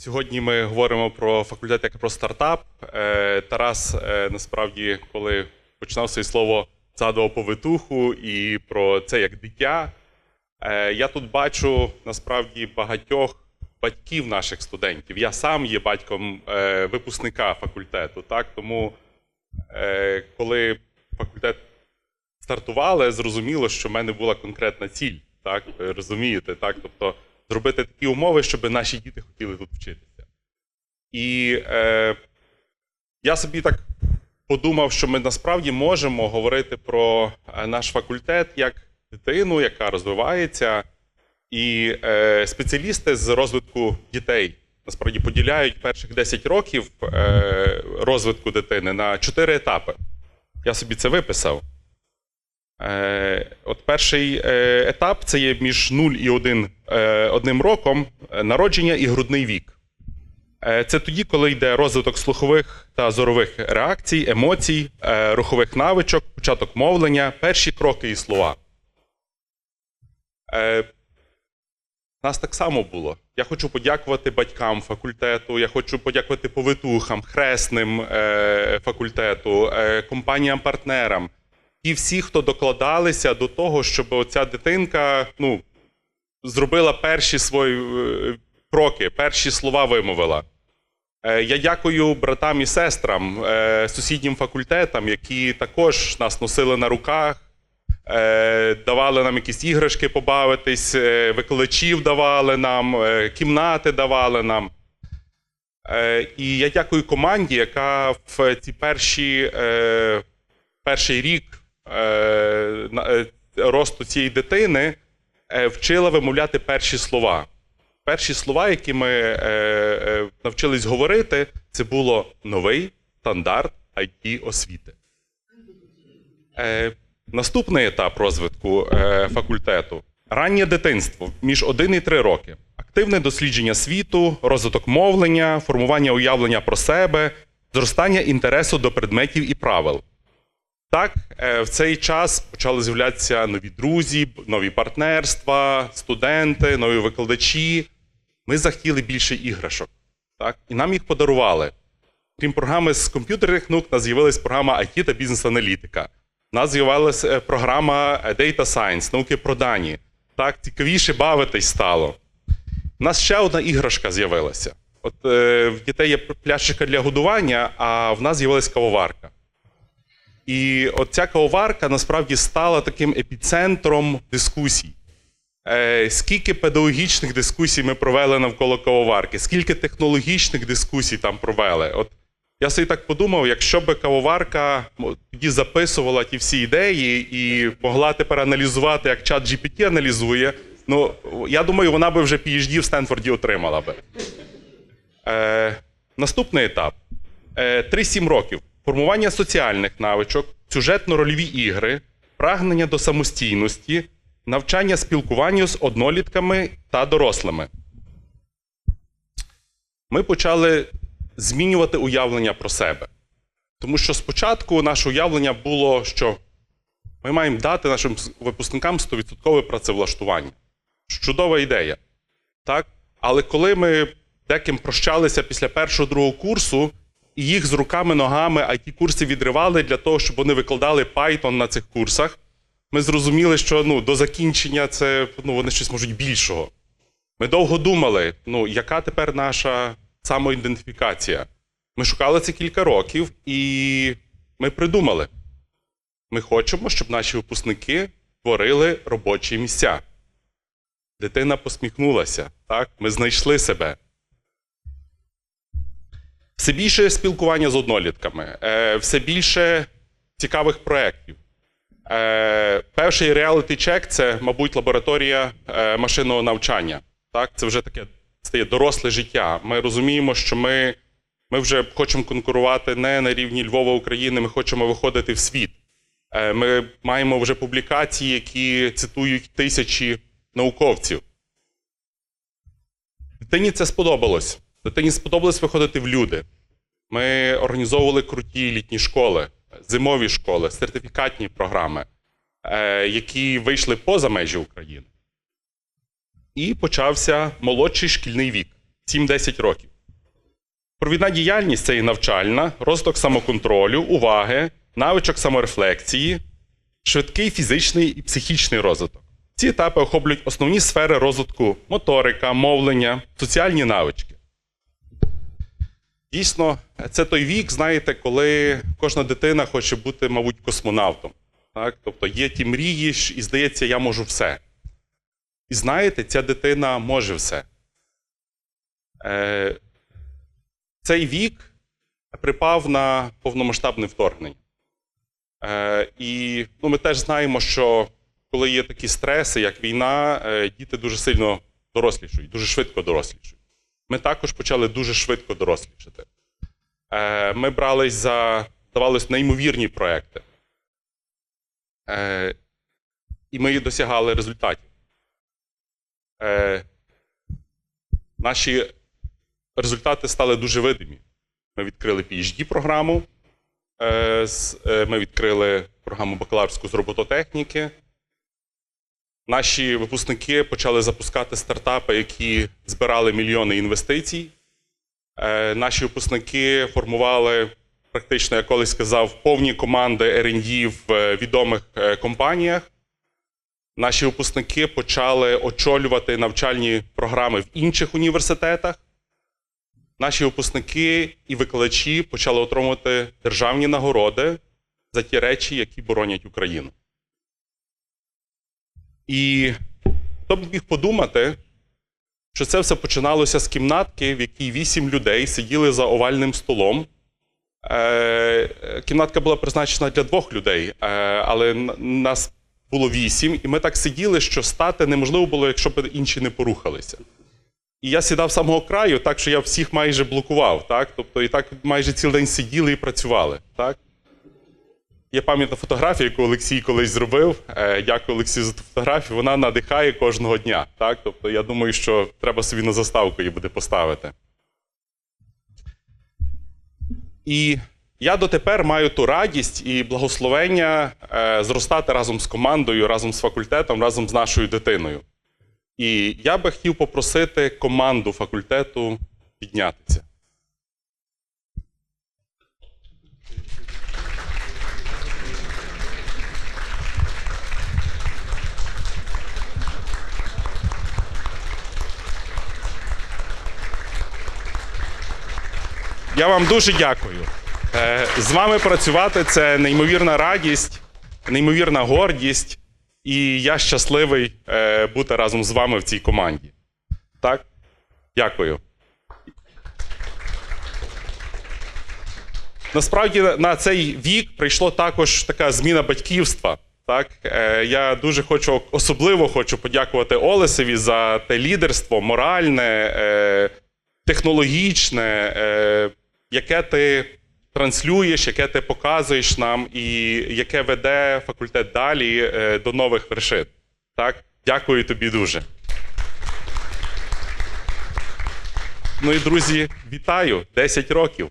Сьогодні ми говоримо про факультет як про стартап. Е, Тарас е, насправді, коли починав своє слово, згадував повитуху і про це як дитя. Е, Я тут бачу насправді багатьох батьків наших студентів. Я сам є батьком випускника факультету. Так? Тому, коли факультет стартували, зрозуміло, що в мене була конкретна ціль. Так? Ви розумієте? Так? Тобто зробити такі умови, щоб наші діти хотіли тут вчитися. І е, я собі так подумав, що ми насправді можемо говорити про е, наш факультет як дитину, яка розвивається, і е, спеціалісти з розвитку дітей насправді поділяють перших 10 років е, розвитку дитини на 4 етапи. Я собі це виписав. Е, От перший е, етап це є між 0 і 1, е, одним роком народження і грудний вік. Це тоді, коли йде розвиток слухових та зорових реакцій, емоцій, рухових навичок, початок мовлення, перші кроки і слова. Нас так само було. Я хочу подякувати батькам факультету, я хочу подякувати повитухам, хресним факультету, компаніям-партнерам і всі, хто докладалися до того, щоб оця дитинка ну, зробила перші свої е, кроки, перші слова вимовила. Е, Я дякую братам і сестрам, е, сусіднім факультетам, які також нас носили на руках, давали нам якісь іграшки побавитись, викладачів давали нам, кімнати давали нам. І я дякую команді, яка в ці перші, перший рік росту цієї дитини е, вчила вимовляти перші слова. Перші слова, які ми е, е, навчились говорити, це було новий стандарт it освіти. Е, наступний етап розвитку е, факультету раннє дитинство між 1 і 3 роки. Активне дослідження світу, розвиток мовлення, формування уявлення про себе, зростання інтересу до предметів і правил. Так, е, в цей час почали з'являтися нові друзі, нові партнерства, студенти, нові викладачі. Ми захотіли більше іграшок. Так? І нам їх подарували. Крім програми з комп'ютерних наук, нас з'явилась програма IT та бізнес-аналітика. У нас з'явилася е, програма е, Data Science, науки про дані. Так, цікавіше бавитись стало. У нас ще одна іграшка з'явилася. От е, в дітей є пляшечка для годування, а в нас з'явилась кавоварка. І от ця кавоварка насправді стала таким епіцентром дискусій. Е, скільки педагогічних дискусій ми провели навколо кавоварки, скільки технологічних дискусій там провели. От я собі так подумав, якщо б кавоварка тоді записувала ті всі ідеї і могла тепер аналізувати, як чат GPT аналізує, ну я думаю, вона би вже PhD в Стенфорді отримала би. Е, наступний етап: е, 3-7 років. Формування соціальних навичок, сюжетно-рольові ігри, прагнення до самостійності, навчання спілкуванню з однолітками та дорослими. Ми почали змінювати уявлення про себе. Тому що спочатку наше уявлення було, що ми маємо дати нашим випускникам 100% працевлаштування. Чудова ідея. Так? Але коли ми деким прощалися після першого другого курсу, і їх з руками-ногами it курси відривали для того, щоб вони викладали Python на цих курсах, ми зрозуміли, що ну, до закінчення це ну, вони щось можуть більшого. Ми довго думали, ну, яка тепер наша самоідентифікація. Ми шукали це кілька років, і ми придумали. Ми хочемо, щоб наші випускники творили робочі місця. Дитина посміхнулася, так? Ми знайшли себе. Все більше спілкування з однолітками, е, все більше цікавих проєктів. Е, перший реаліті-чек це, мабуть, лабораторія е, машинного навчання. Так? Це вже таке стає доросле життя. Ми розуміємо, що ми, ми вже хочемо конкурувати не на рівні Львова України, ми хочемо виходити в світ. Ми маємо вже публікації, які цитують тисячі науковців. Дитині це сподобалось. Дитині сподобалось виходити в люди. Ми організовували круті літні школи, зимові школи, сертифікатні програми, е, які вийшли поза межі України. І почався молодший шкільний вік. 7-10 років. Провідна діяльність це і навчальна, розвиток самоконтролю, уваги, навичок саморефлексії, швидкий фізичний і психічний розвиток. Ці етапи охоплюють основні сфери розвитку моторика, мовлення, соціальні навички. Дійсно, це той вік, знаєте, коли кожна дитина хоче бути, мабуть, космонавтом. Так? Тобто є ті мрії, і здається, я можу все. І знаєте, ця дитина може все. Е, цей вік припав на повномасштабне вторгнення. Е, і ну, ми теж знаємо, що коли є такі стреси, як війна, е, діти дуже сильно дорослішують, дуже швидко дорослішують. Ми також почали дуже швидко дорослішати. Е, ми брались за, здавалось, неймовірні проекти. Е, і ми досягали результатів. Е, наші результати стали дуже видимі. Ми відкрили PhD-програму, е, е, ми відкрили програму бакалаврську з робототехніки. Наші випускники почали запускати стартапи, які збирали мільйони інвестицій. Е, Наші випускники формували, практично, я колись сказав, повні команди R&D в е, відомих е, компаніях. Наші випускники почали очолювати навчальні програми в інших університетах. Наші випускники і викладачі почали отримувати державні нагороди за ті речі, які боронять Україну. І хто б міг подумати, що це все починалося з кімнатки, в якій вісім людей сиділи за овальним столом. Е, Кімнатка була призначена для двох людей, е, але нас було вісім, і ми так сиділи, що стати неможливо було, якщо б інші не порухалися. І я сідав з самого краю, так що я всіх майже блокував. Так? Тобто, і так майже цілий день сиділи і працювали. Так? Є пам'ятна фотографія, яку Олексій колись зробив. Е, Дякую Олексію за ту фотографію. Вона надихає кожного дня. Так? Тобто, я думаю, що треба собі на заставку її буде поставити. І я дотепер маю ту радість і благословення е, зростати разом з командою, разом з факультетом, разом з нашою дитиною. І я би хотів попросити команду факультету піднятися. Я вам дуже дякую. Е, З вами працювати це неймовірна радість, неймовірна гордість, і я щасливий е, бути разом з вами в цій команді. Так? Дякую. Насправді на цей вік прийшло також така зміна батьківства. Так, Е, я дуже хочу, особливо хочу подякувати Олесеві за те лідерство, моральне, технологічне, яке ти транслюєш, яке ти показуєш нам, і яке веде факультет далі е, до нових вершин. Так, дякую тобі дуже. Ну і друзі, вітаю! 10 років.